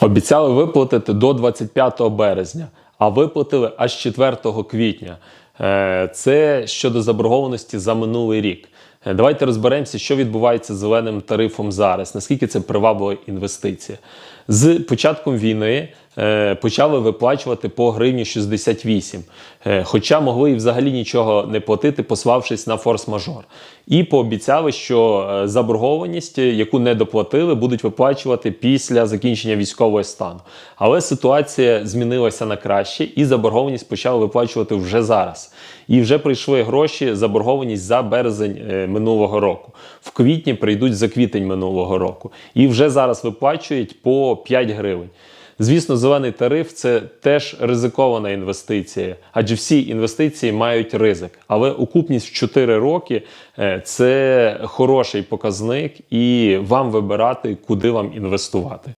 Обіцяли виплатити до 25 березня, а виплатили аж 4 квітня. Е, Це щодо заборгованості за минулий рік. Е, Давайте розберемося, що відбувається з зеленим тарифом зараз, наскільки це приваблива інвестиція. З початком війни почали виплачувати по гривні 68, е, хоча могли і взагалі нічого не платити, пославшись на форс-мажор. І пообіцяли, що е, заборгованість, е, яку не доплатили, будуть виплачувати після закінчення військового стану. Але ситуація змінилася на краще, і заборгованість почали виплачувати вже зараз. І вже прийшли гроші, заборгованість за березень е, минулого року. В квітні прийдуть за квітень минулого року. І вже зараз виплачують по 5 гривень. Звісно, зелений тариф це теж ризикована інвестиція, адже всі інвестиції мають ризик. Але окупність в 4 роки е, це хороший показник, і вам вибирати, куди вам інвестувати.